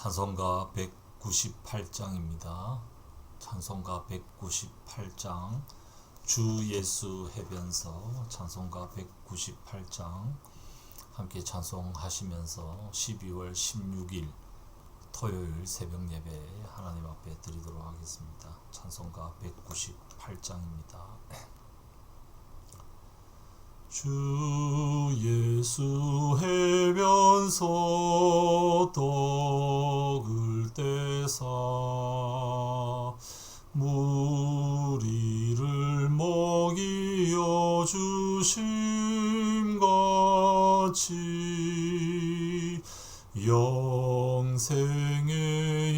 찬송가 198장입니다. 찬송가 198장 주 예수 해변서 찬송가 198장 함께 찬송하시면서 12월 16일 토요일 새벽 예배 하나님 앞에 드리도록 하겠습니다. 찬송가 198장입니다. 주 예수 해변서 떡을 떼사 무리를 먹이어 주심 같이 영생의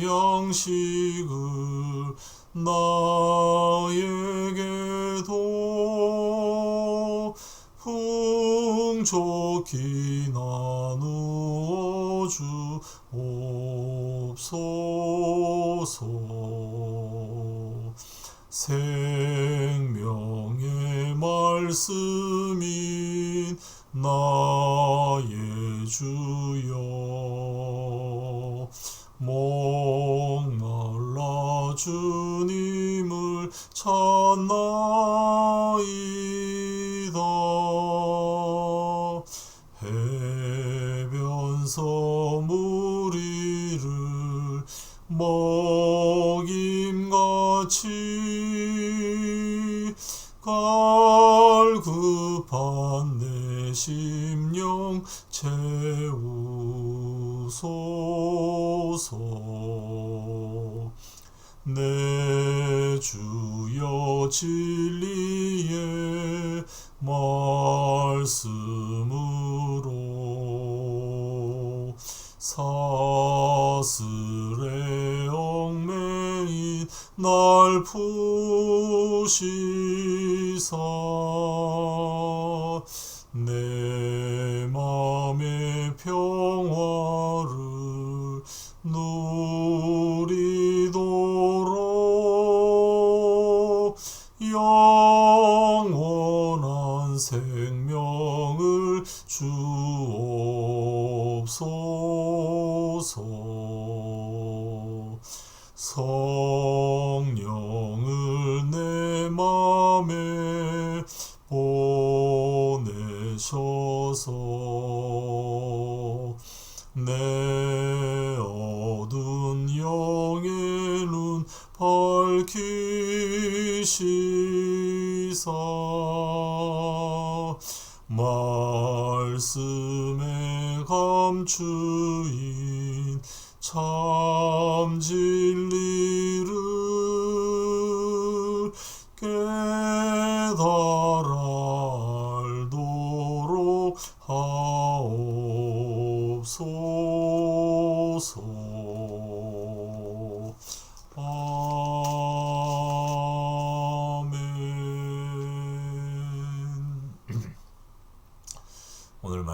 양식을 나 풍족히 나누어 주옵소서. 생명의 말씀인 나의 주여 목말라 주님을 찾나 채우소서. 내 주여 진리의 말씀으로 사슬에 얽매인 날 푸시사. 내 성령을 내 맘에 보내셔서. 내 어두운 영의 눈 밝히시사. 말씀에 감추인 참진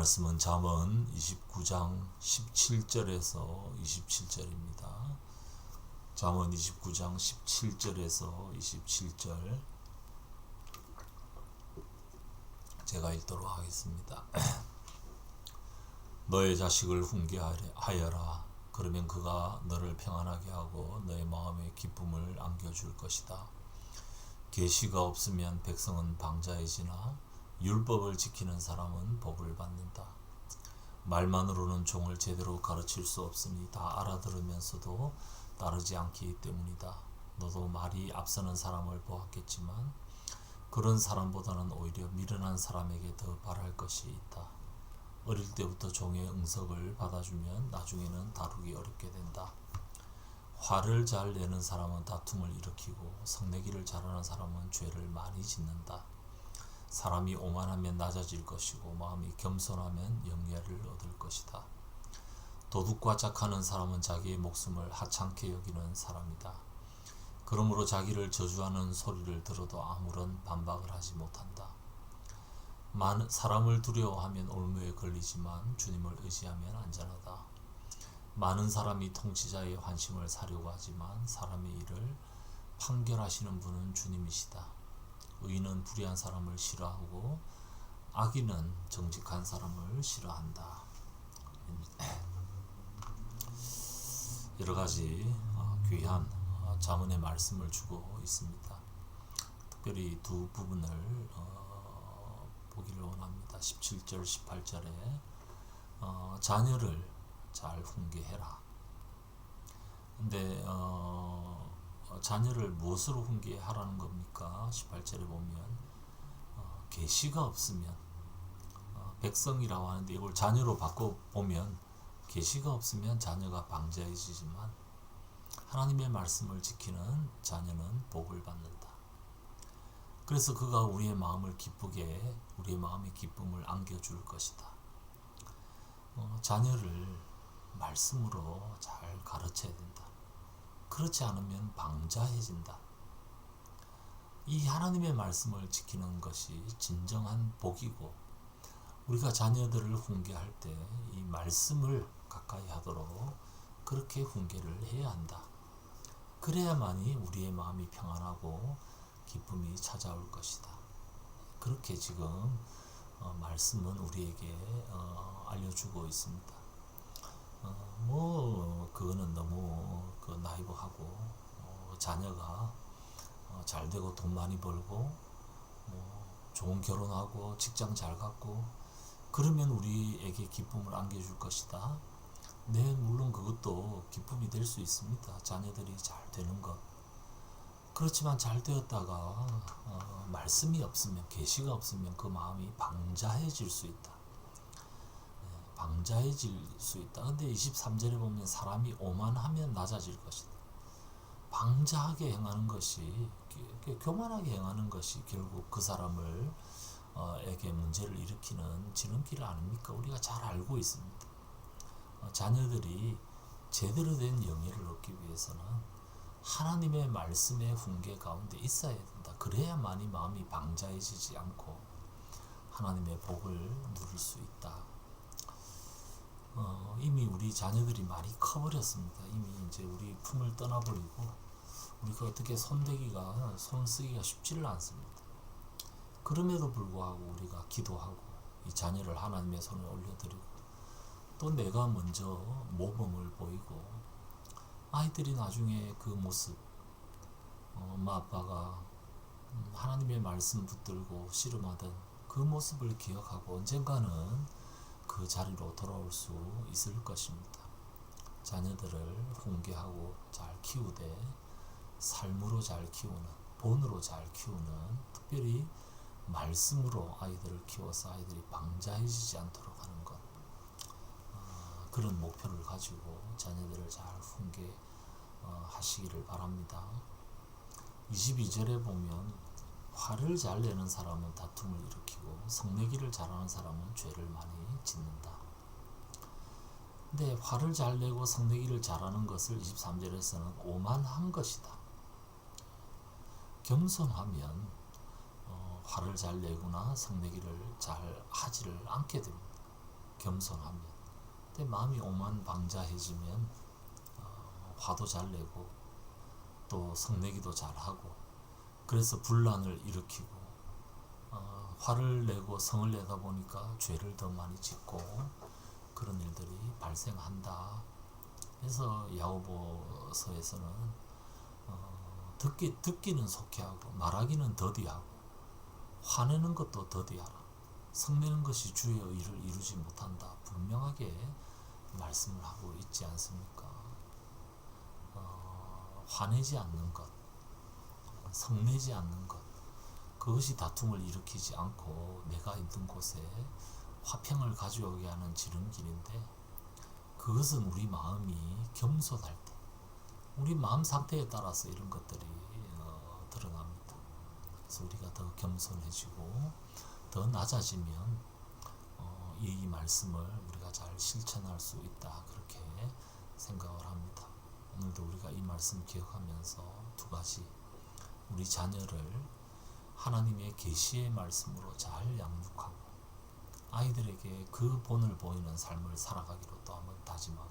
말씀은 잠언 29장 17절에서 27절입니다. 잠언 29장 17절에서 27절 제가 읽도록 하겠습니다. 너의 자식을 훈계하여라. 그러면 그가 너를 평안하게 하고 너의 마음에 기쁨을 안겨줄 것이다. 계시가 없으면 백성은 방자해지나 율법을 지키는 사람은 복을 받는다. 말만으로는 종을 제대로 가르칠 수 없으니 다 알아들으면서도 따르지 않기 때문이다. 너도 말이 앞서는 사람을 보았겠지만 그런 사람보다는 오히려 미련한 사람에게 더 바랄 것이 있다. 어릴 때부터 종의 응석을 받아주면 나중에는 다루기 어렵게 된다. 화를 잘 내는 사람은 다툼을 일으키고 성내기를 잘하는 사람은 죄를 많이 짓는다. 사람이 오만하면 낮아질 것이고 마음이 겸손하면 영예를 얻을 것이다. 도둑과 짝하는 사람은 자기의 목숨을 하찮게 여기는 사람이다. 그러므로 자기를 저주하는 소리를 들어도 아무런 반박을 하지 못한다. 많은 사람을 두려워하면 올무에 걸리지만 주님을 의지하면 안전하다. 많은 사람이 통치자의 환심을 사려고 하지만 사람의 일을 판결하시는 분은 주님이시다. 의인은 불의한 사람을 싫어하고 악인은 정직한 사람을 싫어한다. 여러 가지 어, 귀한 어, 자문의 말씀을 주고 있습니다. 특별히 두 부분을 어, 보기를 원합니다. 17절, 18절에 어, 자녀를 잘 훈계해라. 근데 어, 어, 자녀를 무엇으로 훈계하라는 겁니까? 18절에 보면 어, 계시가 없으면 어, 백성이라고 하는데 이걸 자녀로 바꿔 보면 계시가 없으면 자녀가 방자해지지만 하나님의 말씀을 지키는 자녀는 복을 받는다. 그래서 그가 우리의 마음을 기쁘게 우리의 마음의 기쁨을 안겨줄 것이다. 어, 자녀를 말씀으로 잘 가르쳐야 된다. 그렇지 않으면 방자해진다. 이 하나님의 말씀을 지키는 것이 진정한 복이고 우리가 자녀들을 훈계할 때 이 말씀을 가까이 하도록 그렇게 훈계를 해야 한다. 그래야만이 우리의 마음이 평안하고 기쁨이 찾아올 것이다. 그렇게 지금 어, 말씀은 우리에게 어, 알려주고 있습니다. 어, 뭐 그거는 너무 그 나이브하고 어, 자녀가 어, 잘 되고 돈 많이 벌고 뭐 좋은 결혼하고 직장 잘 갖고 그러면 우리에게 기쁨을 안겨줄 것이다. 네, 물론 그것도 기쁨이 될 수 있습니다. 자녀들이 잘 되는 것. 그렇지만 잘 되었다가 어, 말씀이 없으면 계시가 없으면 그 마음이 방자해질 수 있다. 네, 방자해질 수 있다. 근데 23절에 보면 사람이 오만하면 낮아질 것이다. 방자하게 행하는 것이 교만하게 행하는 것이 결국 그 사람을 어, 에게 문제를 일으키는 지름길 아닙니까? 우리가 잘 알고 있습니다. 어, 자녀들이 제대로 된 영예를 얻기 위해서는 하나님의 말씀의 훈계 가운데 있어야 된다. 그래야만이 마음이 방자해지지 않고 하나님의 복을 누릴 수 있다. 어, 이미 우리 자녀들이 많이 커버렸습니다. 이미 이제 우리 품을 떠나버리고 우리가 어떻게 손대기가 손 쓰기가 쉽지를 않습니다. 그럼에도 불구하고 우리가 기도하고 이 자녀를 하나님의 손에 올려드리고 또 내가 먼저 모범을 보이고 아이들이 나중에 그 모습 어, 엄마 아빠가 음, 하나님의 말씀 붙들고 씨름하던 그 모습을 기억하고 언젠가는 그 자리로 돌아올 수 있을 것입니다. 자녀들을 훈계하고 잘 키우되 삶으로 잘 키우는 본으로 잘 키우는 특별히 말씀으로 아이들을 키워서 아이들이 방자해지지 않도록 하는 것 어, 그런 목표를 가지고 자녀들을 잘 훈계 어, 하시기를 바랍니다. 22절에 보면 화를 잘 내는 사람은 다툼을 일으키고 성내기를 잘하는 사람은 죄를 많이 짓는다. 근데 화를 잘 내고 성내기를 잘하는 것을 23절에서는 오만한 것이다. 겸손하면 화를 잘 내거나 성내기를 잘 하지를 않게 됩니다. 겸손하면. 근데 마음이 오만 방자해지면 어, 화도 잘 내고 또 성내기도 잘 하고 그래서 분란을 일으키고 어, 화를 내고 성을 내다 보니까 죄를 더 많이 짓고 그런 일들이 발생한다. 그래서 야고보서에서는 어, 듣기 듣기는 속해하고 말하기는 더디하고 화내는 것도 더디하라. 성내는 것이 주의 의를 이루지 못한다. 분명하게 말씀을 하고 있지 않습니까? 어, 화내지 않는 것, 성내지 않는 것, 그것이 다툼을 일으키지 않고 내가 있는 곳에 화평을 가져오게 하는 지름길인데 그것은 우리 마음이 겸손할 때, 우리 마음 상태에 따라서 이런 것들이 어, 드러납니다. 그래서 우리가 더 겸손해지고 더 낮아지면 어, 이 말씀을 우리가 잘 실천할 수 있다 그렇게 생각을 합니다. 오늘도 우리가 이 말씀 기억하면서 두 가지 우리 자녀를 하나님의 계시의 말씀으로 잘 양육하고 아이들에게 그 본을 보이는 삶을 살아가기로 또 한번 다짐하고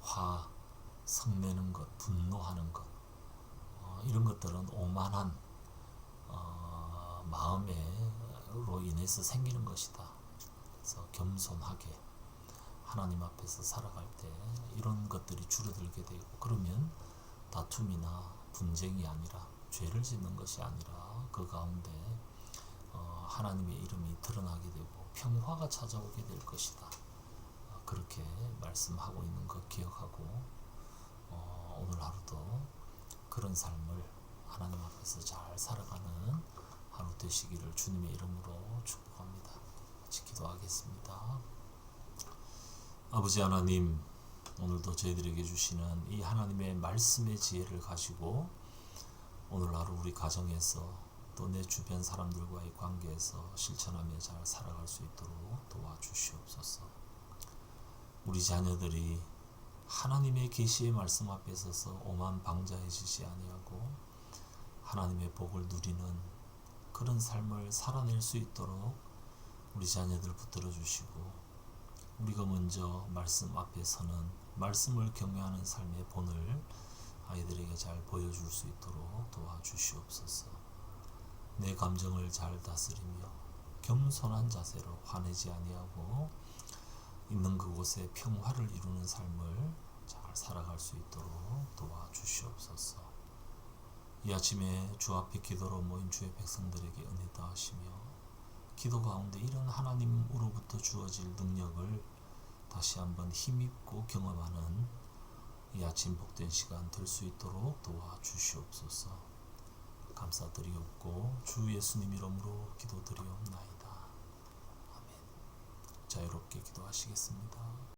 화, 성내는 것, 분노하는 것 어, 이런 것들은 오만한 마음으로 인해서 생기는 것이다. 그래서 겸손하게 하나님 앞에서 살아갈 때 이런 것들이 줄어들게 되고 그러면 다툼이나 분쟁이 아니라 죄를 짓는 것이 아니라 그 가운데 어, 하나님의 이름이 드러나게 되고 평화가 찾아오게 될 것이다. 어, 그렇게 말씀하고 있는 것 기억하고 어, 오늘 하루도 그런 삶을 하나님 앞에서 잘 살아가는 하루 되시기를 주님의 이름으로 축복합니다. 같이 기도하겠습니다. 아버지 하나님, 오늘도 저희들에게 주시는 이 하나님의 말씀의 지혜를 가지고 오늘 하루 우리 가정에서 또 내 주변 사람들과의 관계에서 실천하며 잘 살아갈 수 있도록 도와주시옵소서. 우리 자녀들이 하나님의 계시의 말씀 앞에 서서 오만 방자해지지 아니하고 하나님의 복을 누리는 그런 삶을 살아낼 수 있도록 우리 자녀들 붙들어 주시고 우리가 먼저 말씀 앞에 서는 말씀을 경외하는 삶의 본을 아이들에게 잘 보여줄 수 있도록 도와주시옵소서. 내 감정을 잘 다스리며 겸손한 자세로 화내지 아니하고 있는 그곳에 평화를 이루는 삶을 잘 살아갈 수 있도록 도와주시옵소서. 이 아침에 주 앞에 기도로 모인 주의 백성들에게 은혜 다하시며 기도 가운데 이런 하나님으로부터 주어질 능력을 다시 한번 힘입고 경험하는 이 아침 복된 시간 될 수 있도록 도와주시옵소서. 감사드리옵고 주 예수님 이름으로 기도드리옵나이다. 아멘. 자유롭게 기도하시겠습니다.